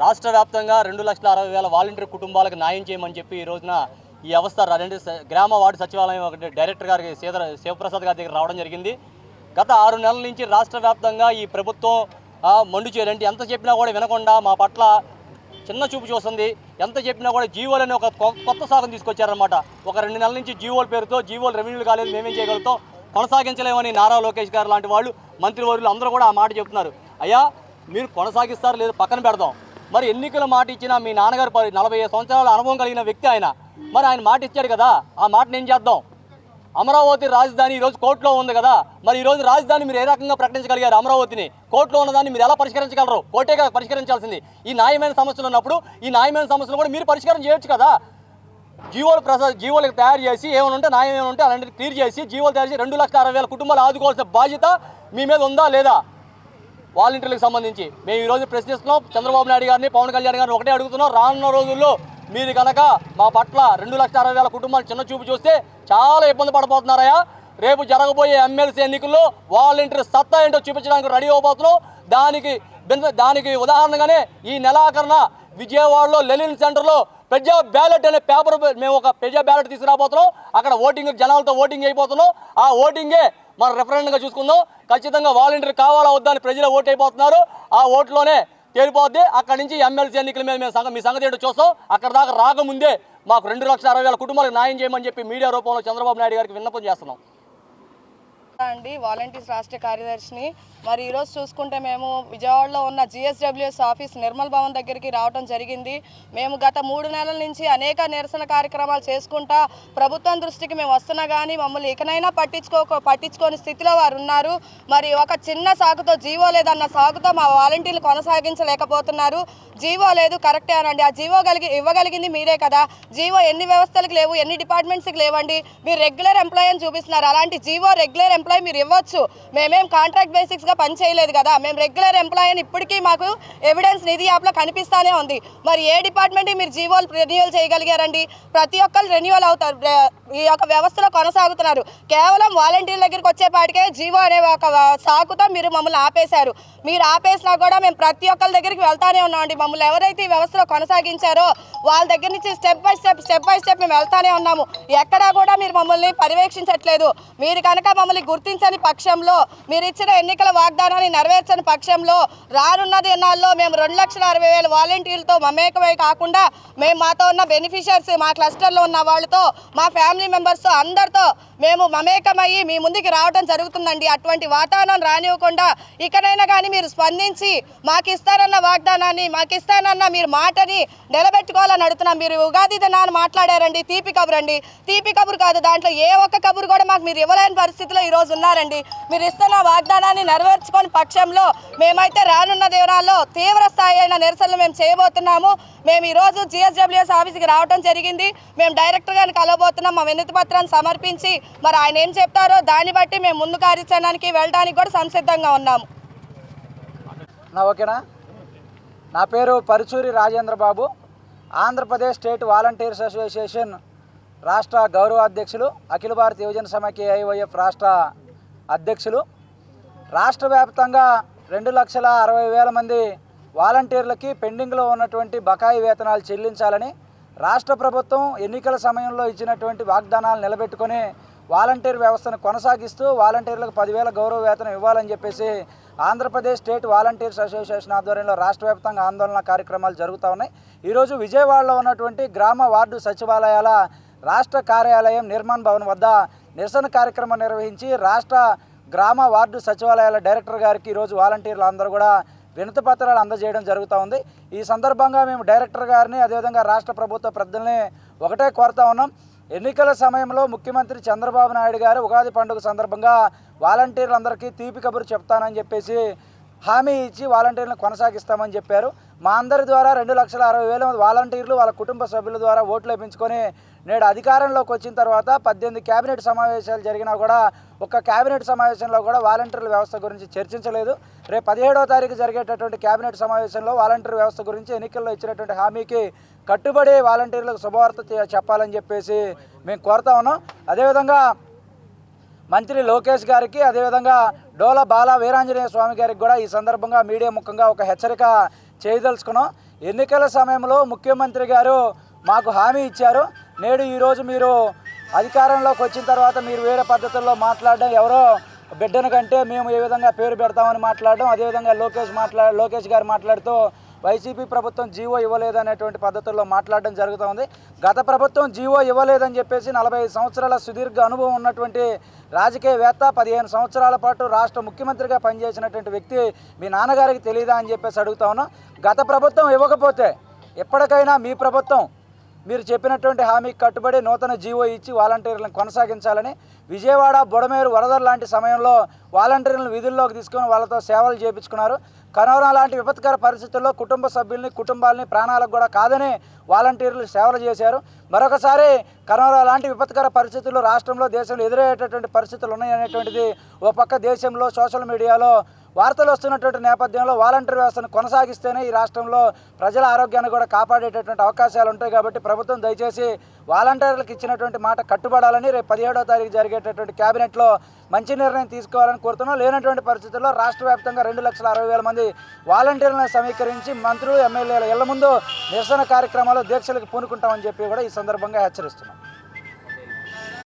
రాష్ట్ర వ్యాప్తంగా రెండు లక్షల అరవై వేల వాలంటీర్ కుటుంబాలకు న్యాయం చేయమని చెప్పి ఈ రోజున ఈ అవస్థ రెండు స- గ్రామ వార్డు సచివాలయం ఒకటి డైరెక్టర్ గారికి సీదర శివప్రసాద్ గారి దగ్గర రావడం జరిగింది. గత ఆరు నెలల నుంచి రాష్ట్ర వ్యాప్తంగా ఈ ప్రభుత్వం మండు చేయాలంటే ఎంత చెప్పినా కూడా వినకుండా మా పట్ల చిన్న చూపు చూస్తుంది. ఎంత చెప్పినా కూడా జీవోలు అనే ఒక కొత్త సాగం తీసుకొచ్చారనమాట ఒక రెండు నెలల నుంచి జీవోల పేరుతో జీవోలు రెవెన్యూలు కాలేదు మేమేం చేయగలుగుతాం? కొనసాగించలేమని నారా లోకేష్ గారు లాంటి వాళ్ళు మంత్రివర్యులు అందరూ కూడా ఆ మాట చెప్తున్నారు. అయ్యా మీరు కొనసాగిస్తారు లేదు పక్కన పెడదాం? మరి ఎన్నికల మాట ఇచ్చిన మీ నాన్నగారు పది నలభై సంవత్సరాల అనుభవం కలిగిన వ్యక్తి ఆయన. మరి ఆయన మాట ఇచ్చాడు కదా ఆ మాటను ఏం చేద్దాం? అమరావతి రాజధాని ఈరోజు కోర్టులో ఉంది కదా మరి ఈరోజు రాజధాని మీరు ఏ రకంగా ప్రకటించగలిగారు అమరావతిని? కోర్టులో ఉన్నదాన్ని మీరు ఎలా పరిష్కరించగలరు? కోర్టే కదా పరిష్కరించాల్సింది. ఈ న్యాయమైన సమస్యలు ఉన్నప్పుడు ఈ న్యాయమైన సమస్యలు కూడా మీరు పరిష్కారం చేయొచ్చు కదా. జీవోలు ప్రసాద్ జీవోలకు తయారు చేసి ఏమైనా ఉంటే న్యాయం ఏమైనా ఉంటే అలాంటివి క్లియర్ చేసి జీవోలు తయారు చేసి రెండు లక్షల అరవై వేల కుటుంబాలు ఆదుకోవాల్సిన బాధ్యత మీ మీద ఉందా లేదా? వాలంటీర్లకు సంబంధించి. మేము ఈరోజు ప్రశ్నిస్తున్నాం చంద్రబాబు నాయుడు గారిని పవన్ కళ్యాణ్ గారిని ఒకటే అడుగుతున్నాం. రానున్న రోజుల్లో మీరు కనుక మా పట్ల రెండు లక్షల అరవై వేల కుటుంబాలు చిన్న చూపు చూస్తే చాలా ఇబ్బంది పడబోతున్నారయ్యా. రేపు జరగబోయే ఎమ్మెల్సీ ఎన్నికల్లో వాలంటీర్ సత్తా ఏంటో చూపించడానికి రెడీ అవబోతున్నాం. దానికి దానికి ఉదాహరణగానే ఈ నెలాఖరున విజయవాడలో లెలిన్ సెంటర్లో ప్రజా బ్యాలెట్ అనే పేపర్ మేము ఒక ప్రజా బ్యాలెట్ తీసుకురాబోతున్నాం. అక్కడ ఓటింగ్ జనాలతో ఓటింగ్ అయిపోతున్నాం. ఆ ఓటింగే మనం రెఫరెండంగా చూసుకుందాం. ఖచ్చితంగా వాలంటీర్ కావాలా వద్దా అని ప్రజలు ఓటు అయిపోతున్నారు. ఆ ఓట్లోనే తేలిపోద్ది. అక్కడి నుంచి ఎమ్మెల్సీ ఎన్నికల మీద మేము సంగ మీ సంగతి ఏంటో చూస్తాం. అక్కడ దాకా రాకముందే మాకు రెండు లక్షల అరవై వేల కుటుంబాలకు న్యాయం చేయమని చెప్పి మీడియా రూపంలో చంద్రబాబు నాయుడు గారికి విన్నపం చేస్తున్నాం. అండి వాలంటీర్స్ రాష్ట్ర కార్యదర్శిని. మరి ఈరోజు చూసుకుంటే మేము విజయవాడలో ఉన్న జిఎస్డబ్ల్యూఎస్ ఆఫీస్ నిర్మల్ భవన్ దగ్గరికి రావడం జరిగింది. మేము గత మూడు నెలల నుంచి అనేక నిరసన కార్యక్రమాలు చేసుకుంటా ప్రభుత్వం దృష్టికి మేము వస్తున్నా కానీ మమ్మల్ని ఇకనైనా పట్టించుకో పట్టించుకోని స్థితిలో వారు ఉన్నారు. మరి ఒక చిన్న సాగుతో జీవో లేదన్న సాగుతో మా వాలంటీర్లు కొనసాగించలేకపోతున్నారు. జీవో లేదు కరెక్టే అనండి. ఆ జీవో కలిగి ఇవ్వగలిగింది మీరే కదా. జీవో ఎన్ని వ్యవస్థలకు లేవు ఎన్ని డిపార్ట్మెంట్స్కి లేవండి. మీరు రెగ్యులర్ ఎంప్లాయీ అని చూపిస్తున్నారు. అలాంటి జీవో రెగ్యులర్ ఎంప్లాయీ మీరు ఇవ్వచ్చు. మేమేం కాంట్రాక్ట్ బేసిక్స్గా పని చేయలేదు కదా. మేము రెగ్యులర్ ఎంప్లాయ్ అని ఇప్పటికీ మాకు ఎవిడెన్స్ నిధి యాప్లో కనిపిస్తానే ఉంది. మరి ఏ డిపార్ట్మెంట్ మీరు జీవోలు రెన్యువల్ చేయగలిగారండి? ప్రతి ఒక్కరు రెన్యువల్ అవుతారు. ఈ యొక్క వ్యవస్థలో కొనసాగుతున్నారు. కేవలం వాలంటీర్ల దగ్గరికి వచ్చేపాటికే జీవో అనే ఒక సాకుతో మీరు మమ్మల్ని ఆపేశారు. మీరు ఆపేసినా కూడా మేము ప్రతి ఒక్కరి దగ్గరికి వెళ్తానే ఉన్నామండి. మమ్మల్ని ఎవరైతే ఈ వ్యవస్థలో కొనసాగించారో వాళ్ళ దగ్గర నుంచి step by step step by step మేము వెళ్తానే ఉన్నాము. ఎక్కడా కూడా మీరు మమ్మల్ని పర్యవేక్షించట్లేదు. మీరు కనుక మమ్మల్ని గుర్తించని పక్షంలో మీరు ఇచ్చిన ఎన్నికల వాగ్దానాన్ని నెరవేర్చని పక్షంలో రానున్న దినాల్లో మేము రెండు లక్షల అరవై వేల వాలంటీర్లతో మమేకమై కాకుండా మేము మాతో ఉన్న బెనిఫిషియర్స్ మా క్లస్టర్లో ఉన్న వాళ్ళతో మా ఫ్యామిలీ మెంబర్స్తో అందరితో మేము మమేకమయ్యి మీ ముందుకి రావడం జరుగుతుందండి. అటువంటి వాతావరణం రానివ్వకుండా ఇకనైనా కానీ మీరు స్పందించి మాకు ఇస్తారన్న వాగ్దానాన్ని మాకు ఇస్తానన్న మీరు మాటని నిలబెట్టుకోవాలని అడుగుతున్నాం. మీరు ఉగాది దినాన్ని మాట్లాడారండి తీపి కబురు అండి తీపి కబురు కాదు దాంట్లో ఏ ఒక్క కబురు కూడా మాకు మీరు ఇవ్వలేని పరిస్థితిలో ఈరోజు ఉన్నారండి మీరు ఇస్తున్న వాగ్దానాన్ని నెరవేర్చుకొని పక్షంలో మేమైతే రానున్న దినాల్లో తీవ్ర స్థాయి అయిన నిరసనలు మేము చేయబోతున్నాము. మేము ఈరోజు జిఎస్డబ్ల్యూఎస్ ఆఫీస్కి రావడం జరిగింది. మేము డైరెక్టర్ గారిని కలవబోతున్నాం. మా వినతి పత్రాన్ని సమర్పించి మరి ఆయన ఏం చెప్తారో దాన్ని బట్టి మేము ముందు కార్యాచరణకి వెళ్ళడానికి కూడా సంసిద్ధంగా ఉన్నాము. ఓకేనా? నా పేరు Paruchuri Rajendra Babu. Andhra Pradesh state volunteers association రాష్ట్ర గౌరవ అధ్యక్షులు అఖిల భారత యువజన సమాఖ్య ఏఐవైఎఫ్ రాష్ట్ర అధ్యక్షులు. రాష్ట్ర వ్యాప్తంగా రెండు లక్షల అరవై వేల మంది వాలంటీర్లకి పెండింగ్లో ఉన్నటువంటి బకాయి వేతనాలు చెల్లించాలని రాష్ట్ర ప్రభుత్వం ఎన్నికల సమయంలో ఇచ్చినటువంటి వాగ్దానాలు నిలబెట్టుకొని వాలంటీర్ వ్యవస్థను కొనసాగిస్తూ వాలంటీర్లకు పదివేల గౌరవ వేతనం ఇవ్వాలని చెప్పేసి ఆంధ్రప్రదేశ్ స్టేట్ వాలంటీర్స్ అసోసియేషన్ ఆధ్వర్యంలో రాష్ట్ర వ్యాప్తంగా ఆందోళన కార్యక్రమాలు జరుగుతూ ఉన్నాయి. ఈరోజు విజయవాడలో ఉన్నటువంటి గ్రామ వార్డు సచివాలయాల రాష్ట్ర కార్యాలయం నిర్మాణ్ భవన్ వద్ద నిరసన కార్యక్రమం నిర్వహించి రాష్ట్ర గ్రామ వార్డు సచివాలయాల డైరెక్టర్ గారికి ఈరోజు వాలంటీర్లు అందరూ కూడా వినతి పత్రాలు అందజేయడం జరుగుతూ ఉంది. ఈ సందర్భంగా మేము డైరెక్టర్ గారిని అదేవిధంగా రాష్ట్ర ప్రభుత్వ ప్రజల్ని ఒకటే కోరుతా ఉన్నాం. ఎన్నికల సమయంలో ముఖ్యమంత్రి చంద్రబాబు నాయుడు గారు ఉగాది పండుగ సందర్భంగా వాలంటీర్లందరికీ తీపి కబురు చెప్తానని చెప్పేసి హామీ ఇచ్చి వాలంటీర్లను కొనసాగిస్తామని చెప్పారు. మా అందరి ద్వారా రెండు లక్షల అరవై వేల మంది వాలంటీర్లు వాళ్ళ కుటుంబ సభ్యుల ద్వారా ఓట్లు వేయించుకొని నేడు అధికారంలోకి వచ్చిన తర్వాత పద్దెనిమిది కేబినెట్ సమావేశాలు జరిగినా కూడా ఒక్క కేబినెట్ సమావేశంలో కూడా వాలంటీర్ల వ్యవస్థ గురించి చర్చించలేదు. రేపు పదిహేడవ తారీఖు జరిగేటటువంటి కేబినెట్ సమావేశంలో వాలంటీర్ వ్యవస్థ గురించి ఎన్నికల్లో ఇచ్చినటువంటి హామీకి కట్టుబడి వాలంటీర్లకు శుభవార్త చెప్పాలని చెప్పేసి మేము కోరుతా ఉన్నాం. అదేవిధంగా మంత్రి లోకేష్ గారికి అదేవిధంగా డోల బాల వీరాంజనేయ స్వామి గారికి కూడా ఈ సందర్భంగా మీడియా ముఖంగా ఒక హెచ్చరిక చేయదలుచుకున్నాం. ఎన్నికల సమయంలో ముఖ్యమంత్రి గారు మాకు హామీ ఇచ్చారు. నేడు ఈరోజు మీరు అధికారంలోకి వచ్చిన తర్వాత మీరు వేరే పద్ధతుల్లో మాట్లాడడం ఎవరో బిడ్డను కంటే మేము ఏ విధంగా పేరు పెడతామని మాట్లాడడం అదేవిధంగా లోకేష్ మాట్లా లోకేష్ గారు మాట్లాడుతూ వైసీపీ ప్రభుత్వం జీవో ఇవ్వలేదనేటువంటి పద్ధతుల్లో మాట్లాడడం జరుగుతోంది గత ప్రభుత్వం జీవో ఇవ్వలేదని చెప్పేసి నలభై సంవత్సరాల సుదీర్ఘ అనుభవం ఉన్నటువంటి రాజకీయవేత్త పదిహేను సంవత్సరాల పాటు రాష్ట్ర ముఖ్యమంత్రిగా పనిచేసినటువంటి వ్యక్తి మీ నాన్నగారికి తెలియదా అని చెప్పేసి అడుగుతా ఉన్నాం. గత ప్రభుత్వం ఇవ్వకపోతే ఎప్పటికైనా మీ ప్రభుత్వం మీరు చెప్పినటువంటి హామీకి కట్టుబడి నూతన జీవో ఇచ్చి వాలంటీర్లను కొనసాగించాలని విజయవాడ బుడమేరు వరదలు లాంటి సమయంలో వాలంటీర్లను విధుల్లోకి తీసుకొని వాళ్ళతో సేవలు చేయించుకున్నారు కరోనా లాంటి విపత్కర పరిస్థితుల్లో కుటుంబ సభ్యుల్ని కుటుంబాలని ప్రాణాలకు కూడా కాదని వాలంటీర్లు సేవలు చేశారు. మరొకసారి కరోనా లాంటి విపత్కర పరిస్థితులు రాష్ట్రంలో దేశంలో ఎదురయ్యేటటువంటి పరిస్థితులు ఉన్నాయనేటువంటిది ఓ పక్క దేశంలో సోషల్ మీడియాలో వార్తలు వస్తున్నటువంటి నేపథ్యంలో వాలంటీర్ వ్యవస్థను కొనసాగిస్తేనే ఈ రాష్ట్రంలో ప్రజల ఆరోగ్యాన్ని కూడా కాపాడేటటువంటి అవకాశాలు ఉంటాయి కాబట్టి ప్రభుత్వం దయచేసి వాలంటీర్లకు ఇచ్చినటువంటి మాట కట్టుబడాలని రేపు పదిహేడో తారీఖు జరిగేటటువంటి క్యాబినెట్లో మంచి నిర్ణయం తీసుకోవాలని కోరుతున్నాం. లేనటువంటి పరిస్థితుల్లో రాష్ట్ర వ్యాప్తంగా రెండు లక్షల అరవై వేల మంది వాలంటీర్లను సమీకరించి మంత్రులు ఎమ్మెల్యేల ఇళ్ళ ముందు నిరసన కార్యక్రమాలు దీక్షలకు పూనుకుంటామని చెప్పి కూడా ఈ సందర్భంగా హెచ్చరిస్తున్నాం.